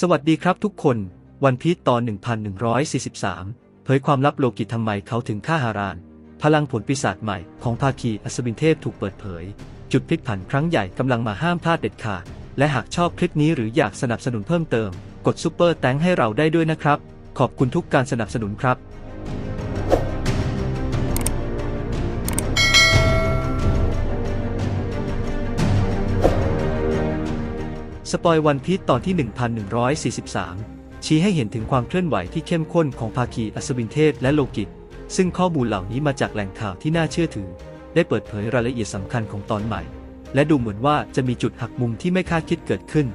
สวัสดีครับทุกคน วันพีชตอน 1143 เผยความลับโลกิทำไมเขาถึงฆ่าฮาราน พลังผลปีศาจใหม่ของภาคีอัศวินเทพถูกเปิดเผย จุดพลิกผันครั้งใหญ่กำลังมาห้ามพลาดเด็ดขาด และหากชอบคลิปนี้หรืออยากสนับสนุนเพิ่มเติม กดซุปเปอร์แตงให้เราได้ด้วยนะครับ ขอบคุณทุกการสนับสนุนครับ สปอยวันพีชตอนที่ 1143 ชี้ให้เห็นถึงความเคลื่อนไหวที่เข้มข้นของภาคีอัศวินเทพและโลกิต ซึ่งข้อมูลเหล่านี้มาจากแหล่งข่าวที่น่าเชื่อถือ ได้เปิดเผยรายละเอียดสำคัญของตอนใหม่ และดูเหมือนว่าจะมีจุดหักมุมที่ไม่คาดคิดเกิดขึ้น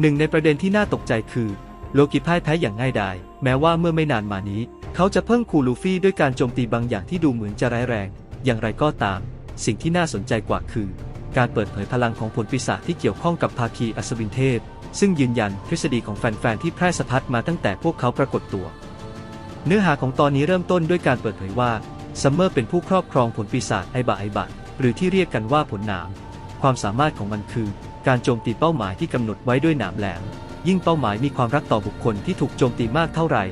หนึ่งในประเด็นที่น่าตกใจคือ โลกิพ่ายแพ้อย่างง่ายดาย แม้ว่าเมื่อไม่นานมานี้ เขาจะเพิ่งคูลูฟี่ด้วยการโจมตีบางอย่างที่ดูเหมือนจะร้ายแรง อย่างไรก็ตาม สิ่งที่น่าสนใจกว่าคือ การเปิดเผยพลังของผลปีศาจที่เกี่ยวข้องกับภาคีอัศวินเทพ ซึ่งยืนยันทฤษฎีของแฟนๆที่แพร่สะพัดมาตั้งแต่พวกเขาปรากฏตัว เนื้อหาของตอนนี้เริ่มต้นด้วยการเปิดเผยว่าซัมเมอร์เป็นผู้ครอบครองผลปีศาจไอบะไอบะหรือที่เรียกกันว่าผลหนาม ความสามารถของมันคือ การโจมตีเป้าหมายที่กำหนดไว้ด้วยหนามแหลม ยิ่งเป้าหมายมีความรักต่อบุคคลที่ถูกโจมตีมากเท่าไหร่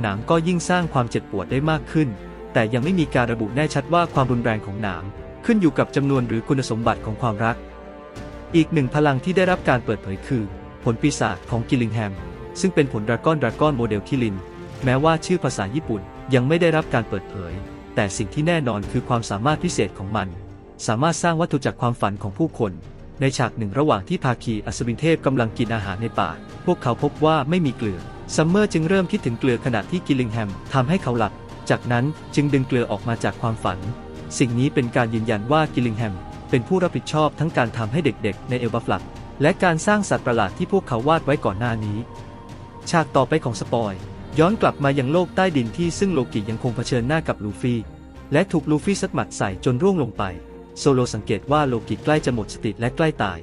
หนามก็ยิ่งสร้างความเจ็บปวดได้มากขึ้น แต่ยังไม่มีการระบุแน่ชัดว่าความรุนแรงของหนาม ขึ้นอยู่กับจำนวนหรือคุณสมบัติของความรัก อีกหนึ่งพลังที่ได้รับการเปิดเผยคือ ผลปีศาจของกิลลิงแฮม ซึ่งเป็นผลดราก้อนดราก้อนโมเดลคิลิน แม้ว่าชื่อภาษาญี่ปุ่นยังไม่ได้รับการเปิดเผย แต่สิ่งที่แน่นอนคือความสามารถพิเศษของมัน สามารถสร้างวัตถุจากความฝันของผู้คน ในฉากหนึ่งระหว่างที่ภาคีอัศวินเทพกำลังกินอาหารในป่า พวกเขาพบว่าไม่มีเกลือซัมเมอร์จึงเริ่มคิดถึงเกลือขณะที่กิลลิงแฮมทำให้เขาหลับ จากนั้นจึงดึงเกลือออกมาจากความฝัน สิ่งนี้เป็นการยืนยันว่ากิลลิงแฮมเป็นผู้รับผิดชอบทั้งการทำให้เด็กๆ ในเอลบาฟลัก และการสร้างสัตว์ประหลาดที่พวกเขาวาดไว้ก่อนหน้านี้ ฉากต่อไปของสปอย ย้อนกลับมายังโลกใต้ดินที่ซึ่งโลกิยังคงเผชิญหน้ากับลูฟี่ และถูกลูฟี่ซัดหมัดใส่จนร่วงลงไป โซโลสังเกตว่าโลกิใกล้จะหมดสติและใกล้ตาย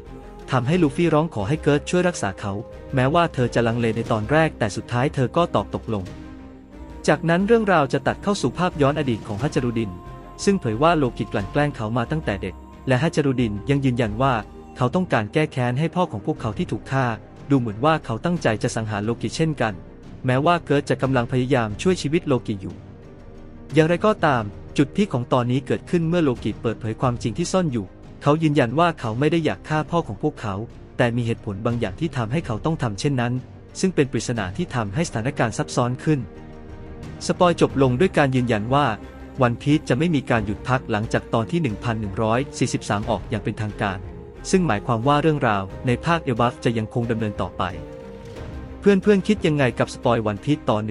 ทำให้ลูฟี่ร้องขอให้เกิร์ตช่วยรักษาเขา แม้ว่าเธอจะลังเลในตอนแรก แต่สุดท้ายเธอก็ตอบตกลง จากนั้นเรื่องราวจะตัดเข้าสู่ภาพย้อนอดีตของฮัจจรุดิน ซึ่งเผยว่าโลกิกลั่นแกล้งเขามาตั้งแต่เด็ก และฮัจารุดินยังยืนยันว่า เขาต้องการแก้แค้นให้พ่อของพวกเขาที่ถูกฆ่า ดูเหมือนว่าเขาตั้งใจจะสังหารโลกิเช่นกัน แม้ว่าเกิร์ตจะกำลังพยายามช่วยชีวิตโลกิอยู่ อย่างไรก็ตาม จุดพีคของตอนนี้เกิดขึ้นเมื่อโลกิเปิดเผยความจริงที่ซ่อนอยู่ เขายืนยันว่าเขาไม่ได้อยากฆ่าพ่อของพวกเขา แต่มีเหตุผลบางอย่างที่ทำให้เขาต้องทำเช่นนั้น ซึ่งเป็นปริศนาที่ทำให้สถานการณ์ซับซ้อนขึ้นสปอยจบลงด้วยการยืนยันว่า วันพีชจะไม่มีการหยุดพักหลังจากตอนที่ 1143 ออกอย่างเป็นทางการ ซึ่งหมายความว่าเรื่องราวในภาคเอลบัฟจะยังคงดำเนินต่อไป เพื่อนๆคิดยังไงกับสปอยวันพีชตอน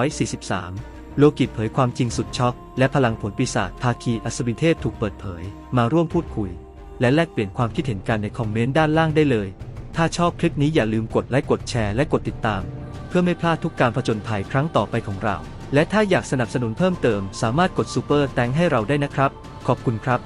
1143 โลกิเผยความจริงสุดช็อก และพลังผลปีศาจภาคีอัศวินเทพถูกเปิดเผย มาร่วมพูดคุย และแลกเปลี่ยนความคิดเห็นกันในคอมเมนต์ด้านล่างได้เลย ถ้าชอบคลิปนี้อย่าลืมกดไลค์กดแชร์และกดติดตาม เพื่อไม่พลาดทุกการผจญภัยครั้งต่อไปของเรา และถ้าอยากสนับสนุนเพิ่มเติม สามารถกดซูเปอร์แตงให้เราได้นะครับ ขอบคุณครับ